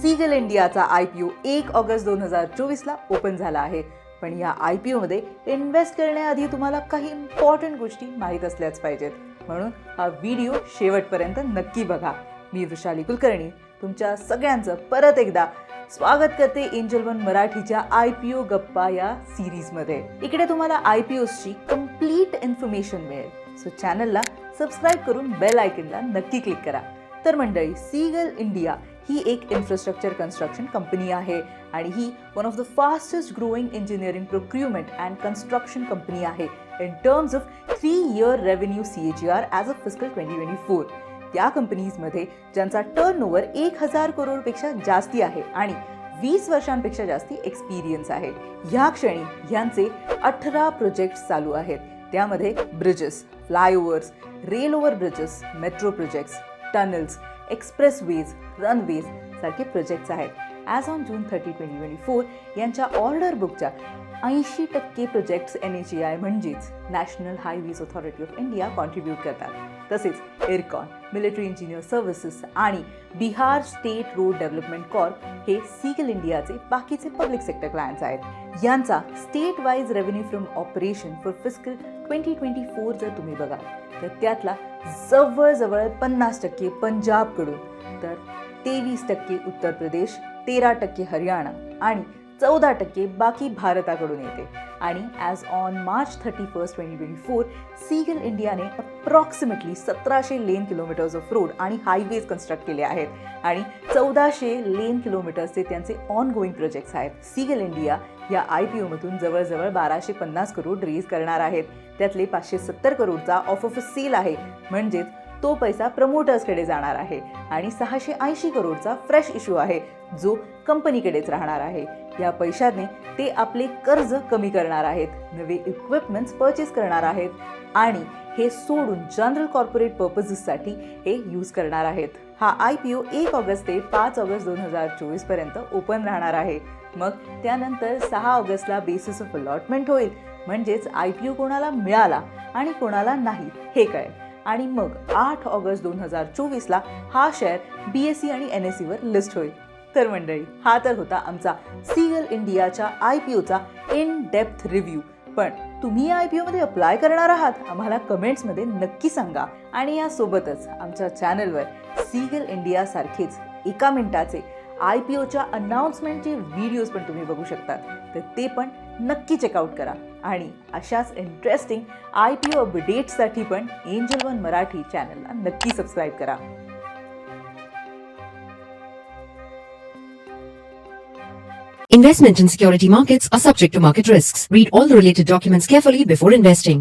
Seagull इंडियाचा I P ओ एक August दोन हजार चोवीसला ओपन झाला आहे. पण या आय पी ओमध्ये इन्व्हेस्ट करण्याआधी तुम्हाला काही इम्पॉर्टंट गोष्टी माहीत असल्याच पाहिजेत. म्हणून हा व्हिडिओ शेवटपर्यंत नक्की बघा. मी वृषाली कुलकर्णी तुमच्या सगळ्यांचं परत एकदा स्वागत करते एंजल वन मराठीच्या आय पी ओ गप्पा या सिरीजमध्ये. इकडे तुम्हाला आय पी ओसची कंप्लीट इन्फॉर्मेशन मिळेल सो चॅनलला सबस्क्राईब करून बेल आयकनला नक्की क्लिक करा. तर मंडळी सीगल इंडिया ही एक इन्फ्रास्ट्रक्चर कन्स्ट्रक्शन कंपनी आहे आणि ही one of the fastest growing engineering procurement and construction company आहे in terms of three year revenue C H R as a fiscal twenty twenty four त्या कंपनीजमध्ये ज्यांचा टर्न ओव्हर एक हजार करोडपेक्षा जास्ती आहे आणि वीस वर्षांपेक्षा जास्ती एक्सपिरियन्स आहे. ह्या क्षणी ह्यांचे अठरा प्रोजेक्ट्स चालू आहेत. त्यामध्ये bridges flyovers rail over bridges metro projects tunnels express expressways runways सारखे प्रोजेक्ट्स आहेत. As on June thirty twenty twenty four यांच्या ऑर्डर बुकच्या ऐंशी टक्के projects N H A I म्हणजेच national highways authority of India contribute करतात. तसेच IRCON military engineer services आणि Bihar state road development corp हे सिगल इंडियाचे बाकीचे पब्लिक सेक्टर क्लायंट्स आहेत. यांचा state wise revenue from operation for fiscal twenty twenty four जर तुम्ही बघाल तर त्यातला जवळजवळ पन्नास टक्के पंजाबकडून तर तेवीस टक्के उत्तर प्रदेश तेरा टक्के हरियाणा आणि चौदा टक्के बाकी भारताकडून येते. आणि as on March thirty first twenty twenty four Ceigall इंडियाने अप्रॉक्सिमेटली सतराशे लेन किलोमीटर्स ऑफ रोड आणि हायवेज कन्स्ट्रक्ट केले आहेत. आणि चौदाशे लेन किलोमीटर्सचे त्यांचे ऑन गोईंग प्रोजेक्ट्स आहेत. सीगल इंडिया या आय पी ओमधून जवळजवळ बाराशे पन्नास करोड रेज करणार आहेत. त्यातले पाचशे सत्तर करोडचा ऑफ ऑफ सेल आहे. म्हणजेच तो पैसा प्रमोटर्सकडे जाणार आहे. आणि सहाशे ऐंशी करोडचा फ्रेश इश्यू आहे जो कंपनीकडेच राहणार आहे. या पैशाने ते आपले कर्ज कमी करणार आहेत नवे इक्विपमेंट्स परचेस करणार आहेत आणि हे सोडून जनरल कॉर्पोरेट पर्पजेससाठी हे यूज करणार आहेत. हा आय पी ओ एक ऑगस्ट ते पाच ऑगस्ट दोन हजार चोवीसपर्यंत ओपन राहणार आहे. मग त्यानंतर सहा ऑगस्टला बेसिस ऑफ अलॉटमेंट होईल. म्हणजेच आय पी ओ कोणाला मिळाला आणि कोणाला नाही हे कळेल. आणि मग आठ ऑगस्ट दोन हजार चोवीसला हा शेअर बी एस सी आणि एन एस सीवर लिस्ट होईल. तर मंडळी हा तर होता आमचा सीएल इंडियाच्या आय पी ओचा इन डेप्थ रिव्ह्यू पण तुम्ही आय पी ओमध्ये अप्लाय करणार आहात आम्हाला कमेंट्समध्ये नक्की सांगा. आणि यासोबतच आमच्या चॅनलवर सीगल इंडियासारखेच एका मिनिटाचे आय पी ओच्या अनाऊन्समेंटचे व्हिडिओज पण तुम्ही बघू शकतात. तर ते पण नक्की चेकआउट करा. आणि अशाच इंटरेस्टिंग आय पी ओ अपडेट्ससाठी पण एंजल वन मराठी चॅनलला नक्की सबस्क्राईब करा. Investment in security markets are subject to market risks. Read all the related documents carefully before investing.